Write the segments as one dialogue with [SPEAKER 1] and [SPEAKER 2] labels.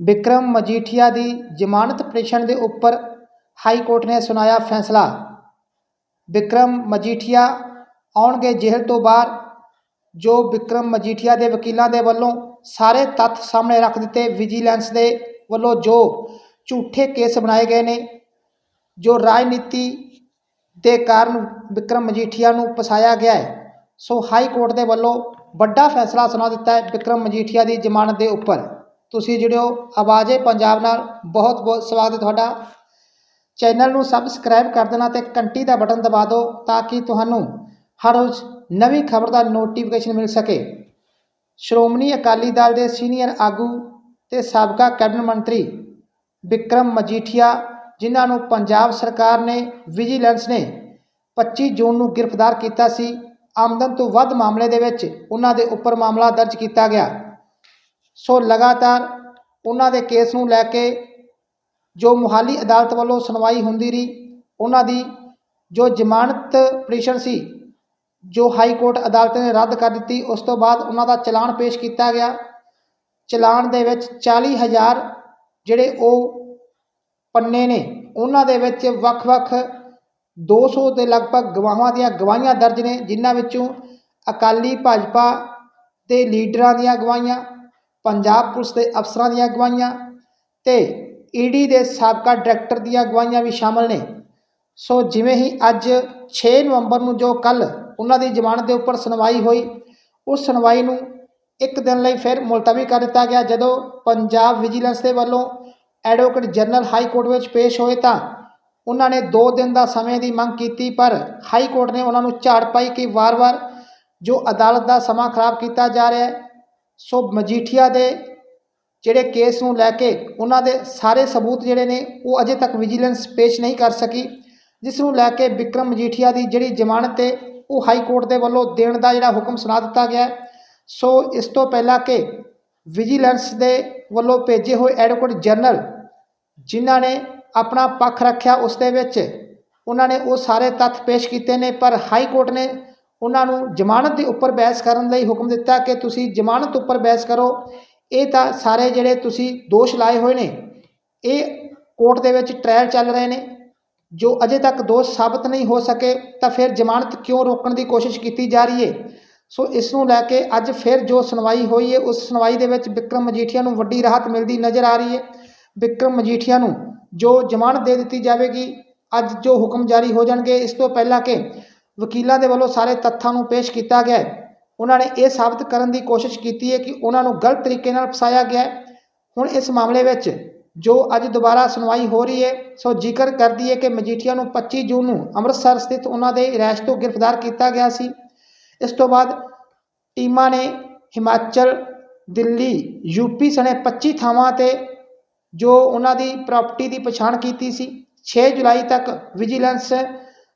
[SPEAKER 1] ਵਿਕਰਮ ਮਜੀਠੀਆ ਦੀ ਜ਼ਮਾਨਤ ਪਟੀਸ਼ਨ ਦੇ ਉੱਪਰ ਹਾਈ ਕੋਰਟ ਨੇ ਸੁਣਾਇਆ ਫੈਸਲਾ। ਵਿਕਰਮ ਮਜੀਠੀਆ ਆਉਣਗੇ ਜੇਲ੍ਹ ਤੋਂ ਬਾਹਰ, ਜੋ ਵਿਕਰਮ ਮਜੀਠੀਆ ਦੇ ਵਕੀਲਾਂ ਦੇ ਵੱਲੋਂ ਸਾਰੇ ਤੱਥ ਸਾਹਮਣੇ ਰੱਖ ਦਿੱਤੇ। ਵਿਜੀਲੈਂਸ ਦੇ ਵੱਲੋਂ ਜੋ ਝੂਠੇ ਕੇਸ ਬਣਾਏ ਗਏ ਨੇ, ਜੋ ਰਾਜਨੀਤੀ ਦੇ ਕਾਰਨ ਵਿਕਰਮ ਮਜੀਠੀਆ ਨੂੰ ਫਸਾਇਆ ਗਿਆ ਹੈ, ਸੋ ਹਾਈ ਕੋਰਟ ਦੇ ਵੱਲੋਂ ਵੱਡਾ ਫੈਸਲਾ ਸੁਣਾ ਦਿੱਤਾ ਹੈ ਵਿਕਰਮ ਮਜੀਠੀਆ ਦੀ ਜ਼ਮਾਨਤ ਦੇ ਉੱਪਰ। ਤੁਸੀਂ ਜਿਹੜਿਓ ਆਵਾਜ਼ੇ ਪੰਜਾਬ ਨਾਲ। ਬਹੁਤ ਬਹੁਤ ਸਵਾਗਤ ਹੈ ਤੁਹਾਡਾ। ਚੈਨਲ ਨੂੰ ਸਬਸਕ੍ਰਾਈਬ ਕਰ ਦੇਣਾ ਤੇ ਘੰਟੀ ਦਾ ਬਟਨ ਦਬਾ ਦਿਓ ਤਾਂ ਕਿ ਤੁਹਾਨੂੰ ਹਰ ਰੋਜ਼ ਨਵੀਂ ਖਬਰ ਦਾ ਨੋਟੀਫਿਕੇਸ਼ਨ ਮਿਲ ਸਕੇ। ਸ਼੍ਰੋਮਣੀ ਅਕਾਲੀ ਦਲ ਦੇ ਸੀਨੀਅਰ ਆਗੂ ਤੇ ਸਾਬਕਾ ਕੈਬਨਿਟ ਮੰਤਰੀ ਵਿਕਰਮ ਮਜੀਠੀਆ, ਜਿਨ੍ਹਾਂ ਨੂੰ ਪੰਜਾਬ ਸਰਕਾਰ ਨੇ ਵਿਜੀਲੈਂਸ ਨੇ 25 ਜੂਨ ਨੂੰ ਗ੍ਰਿਫਤਾਰ ਕੀਤਾ ਸੀ, ਆਮਦਨ ਤੋਂ ਵੱਧ ਮਾਮਲੇ ਦੇ ਵਿੱਚ ਉਹਨਾਂ ਦੇ ਉੱਪਰ ਮਾਮਲਾ ਦਰਜ ਕੀਤਾ ਗਿਆ। ਸੋ ਲਗਾਤਾਰ ਉਹਨਾਂ ਦੇ ਕੇਸ ਨੂੰ ਲੈ ਕੇ ਜੋ ਮੁਹਾਲੀ ਅਦਾਲਤ ਵੱਲੋਂ ਸੁਣਵਾਈ ਹੁੰਦੀ ਰਹੀ, ਉਹਨਾਂ ਦੀ ਜੋ ਜ਼ਮਾਨਤ ਪਟੀਸ਼ਨ ਸੀ, ਜੋ ਹਾਈ ਕੋਰਟ ਅਦਾਲਤ ਨੇ ਰੱਦ ਕਰ ਦਿੱਤੀ, ਉਸ ਤੋਂ ਬਾਅਦ ਉਹਨਾਂ ਦਾ ਚਲਾਨ ਪੇਸ਼ ਕੀਤਾ ਗਿਆ। ਚਲਾਨ ਦੇ ਵਿੱਚ 40000 ਜਿਹੜੇ ਉਹ ਪੰਨੇ ਨੇ, ਉਹਨਾਂ ਦੇ ਵਿੱਚ ਵੱਖ-ਵੱਖ 200 ਦੇ ਲਗਭਗ ਗਵਾਹਾਂ ਦੀਆਂ ਗਵਾਹੀਆਂ ਦਰਜ ਨੇ, ਜਿਨ੍ਹਾਂ ਵਿੱਚੋਂ ਅਕਾਲੀ ਭਾਜਪਾ ਦੇ ਲੀਡਰਾਂ ਦੀਆਂ ਗਵਾਹੀਆਂ ਪੰਜਾਬ ਪੁਲਿਸ ਦੇ ਅਫਸਰਾਂ ਦੀਆਂ ਗਵਾਹੀਆਂ ਤੇ ਈਡੀ ਦੇ ਸਾਬਕਾ ਡਾਇਰੈਕਟਰ ਦੀਆਂ ਅਗਵਾਈਆਂ ਵੀ ਸ਼ਾਮਲ ਨੇ। ਸੋ ਜਿਵੇਂ ਹੀ ਅੱਜ 6 ਨਵੰਬਰ ਨੂੰ ਜੋ ਕੱਲ ਉਹਨਾਂ ਦੀ ਜ਼ਮਾਨਤ ਦੇ ਉੱਪਰ ਸੁਣਵਾਈ ਹੋਈ, ਉਸ ਸੁਣਵਾਈ ਨੂੰ ਇੱਕ ਦਿਨ ਲਈ ਫਿਰ ਮੁਲਤਵੀ ਕਰ ਦਿੱਤਾ ਗਿਆ। ਜਦੋਂ ਪੰਜਾਬ ਵਿਜੀਲੈਂਸ ਦੇ ਵੱਲੋਂ ਐਡਵੋਕੇਟ ਜਨਰਲ ਹਾਈ ਕੋਰਟ ਵਿੱਚ ਪੇਸ਼ ਹੋਏ ਤਾਂ ਉਹਨਾਂ ਨੇ 2 ਦਿਨ ਦਾ ਸਮੇਂ ਦੀ ਮੰਗ ਕੀਤੀ, ਪਰ ਹਾਈ ਕੋਰਟ ਨੇ ਉਹਨਾਂ ਨੂੰ ਝਾੜ ਪਾਈ ਕਿ ਵਾਰ-ਵਾਰ ਜੋ ਅਦਾਲਤ ਦਾ ਸਮਾਂ ਖਰਾਬ ਕੀਤਾ ਜਾ ਰਿਹਾ ਹੈ ਸੋ ਮਜੀਠੀਆ ਦੇ ਜਿਹੜੇ ਕੇਸ ਨੂੰ ਲੈ ਕੇ ਉਹਨਾਂ ਦੇ ਸਾਰੇ ਸਬੂਤ ਜਿਹੜੇ ਨੇ ਉਹ ਅਜੇ ਤੱਕ ਵਿਜੀਲੈਂਸ ਪੇਸ਼ ਨਹੀਂ ਕਰ ਸਕੀ, ਜਿਸ ਨੂੰ ਲੈ ਕੇ ਵਿਕਰਮ ਮਜੀਠੀਆ ਦੀ ਜਿਹੜੀ ਜ਼ਮਾਨਤ ਹੈ, ਉਹ ਹਾਈ ਕੋਰਟ ਦੇ ਵੱਲੋਂ ਦੇਣ ਦਾ ਜਿਹੜਾ ਹੁਕਮ ਸੁਣਾ ਦਿੱਤਾ ਗਿਆ ਸੋ ਇਸ ਤੋਂ ਪਹਿਲਾਂ ਕਿ ਵਿਜੀਲੈਂਸ ਦੇ ਵੱਲੋਂ ਭੇਜੇ ਹੋਏ ਐਡਵੋਕੇਟ ਜਨਰਲ ਜਿਨ੍ਹਾਂ ਨੇ ਆਪਣਾ ਪੱਖ ਰੱਖਿਆ ਉਸ ਦੇ ਵਿੱਚ, ਉਹਨਾਂ ਨੇ ਉਹ ਸਾਰੇ ਤੱਥ ਪੇਸ਼ ਕੀਤੇ ਨੇ, ਪਰ ਹਾਈ ਕੋਰਟ ਨੇ ਉਹਨਾਂ ਨੂੰ ਜ਼ਮਾਨਤ ਦੇ ਉੱਪਰ ਬਹਿਸ ਕਰਨ ਲਈ ਹੁਕਮ ਦਿੱਤਾ ਕਿ ਤੁਸੀਂ ਜ਼ਮਾਨਤ ਉੱਪਰ ਬਹਿਸ ਕਰੋ। ਇਹ ਤਾਂ ਸਾਰੇ ਜਿਹੜੇ ਤੁਸੀਂ ਦੋਸ਼ ਲਾਏ ਹੋਏ ਨੇ, ਇਹ ਕੋਰਟ ਦੇ ਵਿੱਚ ਟ੍ਰਾਇਲ ਚੱਲ ਰਹੇ ਨੇ। ਜੋ ਅਜੇ ਤੱਕ ਦੋਸ਼ ਸਾਬਤ ਨਹੀਂ ਹੋ ਸਕੇ, ਤਾਂ ਫਿਰ ਜ਼ਮਾਨਤ ਕਿਉਂ ਰੋਕਣ ਦੀ ਕੋਸ਼ਿਸ਼ ਕੀਤੀ ਜਾ ਰਹੀ ਹੈ ਸੋ ਇਸ ਨੂੰ ਲੈ ਕੇ ਅੱਜ ਫਿਰ ਜੋ ਸੁਣਵਾਈ ਹੋਈ ਹੈ ਉਸ ਸੁਣਵਾਈ ਦੇ ਵਿੱਚ ਵਿਕਰਮ ਮਜੀਠੀਆ ਨੂੰ ਵੱਡੀ ਰਾਹਤ ਮਿਲਦੀ ਨਜ਼ਰ ਆ ਰਹੀ ਹੈ ਵਿਕਰਮ ਮਜੀਠੀਆ ਨੂੰ ਜੋ ਜ਼ਮਾਨਤ ਦੇ ਦਿੱਤੀ ਜਾਵੇਗੀ, ਅੱਜ ਜੋ ਹੁਕਮ ਜਾਰੀ ਹੋ ਜਾਣਗੇ, ਇਸ ਤੋਂ ਪਹਿਲਾਂ ਕਿ ਵਕੀਲਾਂ ਦੇ ਵੱਲੋਂ ਸਾਰੇ ਤੱਥਾਂ ਨੂੰ ਪੇਸ਼ ਕੀਤਾ ਗਿਆ ਹੈ। ਉਹਨਾਂ ਨੇ ਇਹ ਸਾਬਤ ਕਰਨ ਦੀ ਕੋਸ਼ਿਸ਼ ਕੀਤੀ ਹੈ ਕਿ ਉਹਨਾਂ ਨੂੰ ਗਲਤ ਤਰੀਕੇ ਨਾਲ ਫਸਾਇਆ ਗਿਆ ਹੈ। ਹੁਣ ਇਸ ਮਾਮਲੇ ਵਿੱਚ ਜੋ ਅੱਜ ਦੁਬਾਰਾ ਸੁਣਵਾਈ ਹੋ ਰਹੀ ਹੈ, ਸੋ ਜ਼ਿਕਰ ਕਰਦੀ ਹੈ ਕਿ ਮਜੀਠੀਆ ਨੂੰ 25 ਜੂਨ ਨੂੰ ਅੰਮ੍ਰਿਤਸਰ ਸਥਿਤ ਉਹਨਾਂ ਦੇ ਰਿਹਾਇਸ਼ ਤੋਂ ਗ੍ਰਿਫਤਾਰ ਕੀਤਾ ਗਿਆ ਸੀ। ਇਸ ਤੋਂ ਬਾਅਦ ਟੀਮਾਂ ਨੇ ਹਿਮਾਚਲ, ਦਿੱਲੀ, ਯੂਪੀ ਸਣੇ 25 ਥਾਵਾਂ ਤੇ ਜੋ ਉਹਨਾਂ ਦੀ ਪ੍ਰਾਪਰਟੀ ਦੀ ਪਛਾਣ ਕੀਤੀ ਸੀ 6 ਜੁਲਾਈ ਤੱਕ ਵਿਜੀਲੈਂਸ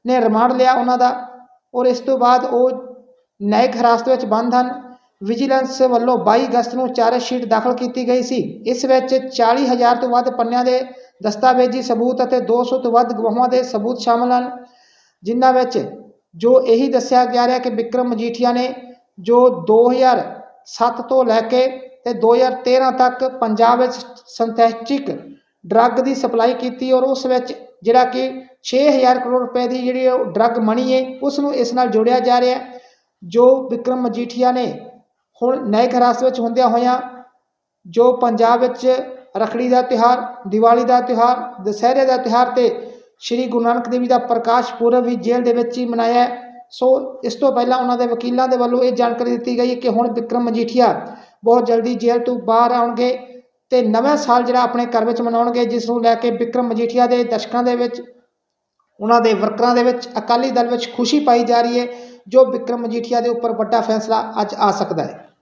[SPEAKER 1] ਨੇ ਰਿਮਾਂਡ ਲਿਆ ਉਹਨਾਂ ਦਾ ਔਰ ਇਸ ਤੋਂ ਬਾਅਦ ਉਹ ਨਿਆਇਕ ਹਿਰਾਸਤ ਵਿੱਚ ਬੰਦ ਹਨ। ਵਿਜੀਲੈਂਸ ਵੱਲੋਂ 22 ਅਗਸਤ ਨੂੰ ਚਾਰਜ ਸ਼ੀਟ ਦਾਖਲ ਕੀਤੀ ਗਈ ਸੀ। ਇਸ ਵਿੱਚ 40000 ਤੋਂ ਵੱਧ ਪੰਨਿਆਂ ਦੇ ਦਸਤਾਵੇਜ਼ੀ ਸਬੂਤ ਅਤੇ 200 ਤੋਂ ਵੱਧ ਗਵਾਹਾਂ ਦੇ ਸਬੂਤ ਸ਼ਾਮਲ ਹਨ, ਜਿਨ੍ਹਾਂ ਵਿੱਚ ਜੋ ਇਹੀ ਦੱਸਿਆ ਗਿਆ ਰਿਹਾ ਕਿ ਵਿਕਰਮ ਮਜੀਠੀਆ ਨੇ ਜੋ 2007 ਤੋਂ ਲੈ ਕੇ ਤੇ 2013 ਤੱਕ ਪੰਜਾਬ ਵਿੱਚ ਸਿੰਥੈਟਿਕ ਡਰੱਗ ਦੀ ਸਪਲਾਈ ਕੀਤੀ ਔਰ ਉਸ ਵਿੱਚ ਜਿਹੜਾ ਕਿ 6000 ਕਰੋੜ ਰੁਪਏ ਦੀ ਜਿਹੜੀ ਉਹ ਡਰੱਗ ਮਣੀ ਹੈ ਉਸ ਨੂੰ ਇਸ ਨਾਲ ਜੋੜਿਆ ਜਾ ਰਿਹਾ ਜੋ ਵਿਕਰਮ ਮਜੀਠੀਆ ਨੇ ਹੁਣ ਨਾਇਕ ਹਿਰਾਸਤ ਵਿੱਚ ਹੁੰਦਿਆਂ ਹੋਇਆਂ ਜੋ ਪੰਜਾਬ ਵਿੱਚ ਰੱਖੜੀ ਦਾ ਤਿਉਹਾਰ, ਦੀਵਾਲੀ ਦਾ ਤਿਉਹਾਰ, ਦੁਸਹਿਰੇ ਦਾ ਤਿਉਹਾਰ ਤੇ ਸ੍ਰੀ ਗੁਰੂ ਨਾਨਕ ਦੇਵ ਜੀ ਦਾ ਪ੍ਰਕਾਸ਼ ਪੁਰਬ ਵੀ ਜੇਲ੍ਹ ਦੇ ਵਿੱਚ ਹੀ ਮਨਾਇਆ ਸੋ ਇਸ ਤੋਂ ਪਹਿਲਾਂ ਉਹਨਾਂ ਦੇ ਵਕੀਲਾਂ ਦੇ ਵੱਲੋਂ ਇਹ ਜਾਣਕਾਰੀ ਦਿੱਤੀ ਗਈ ਕਿ ਹੁਣ ਵਿਕਰਮ ਮਜੀਠੀਆ ਬਹੁਤ ਜਲਦੀ ਜੇਲ੍ਹ ਤੋਂ ਬਾਹਰ ਆਉਣਗੇ ਤੇ ਨਵਾਂ ਸਾਲ ਜਿਹੜਾ ਆਪਣੇ ਘਰ ਵਿੱਚ ਮਨਾਉਣਗੇ, ਜਿਸ ਨੂੰ ਲੈ ਕੇ ਵਿਕਰਮ ਮਜੀਠੀਆ ਦੇ ਦਰਸ਼ਕਾਂ ਦੇ ਵਿੱਚ ਉਹਨਾਂ ਦੇ ਵਰਕਰਾਂ ਦੇ ਵਿੱਚ, ਅਕਾਲੀ ਦਲ ਵਿੱਚ ਖੁਸ਼ੀ ਪਾਈ ਜਾ ਰਹੀ ਹੈ, ਜੋ ਬਿਕਰਮ ਮਜੀਠੀਆ ਦੇ ਉੱਪਰ ਵੱਡਾ ਫੈਸਲਾ ਅੱਜ ਆ ਸਕਦਾ ਹੈ।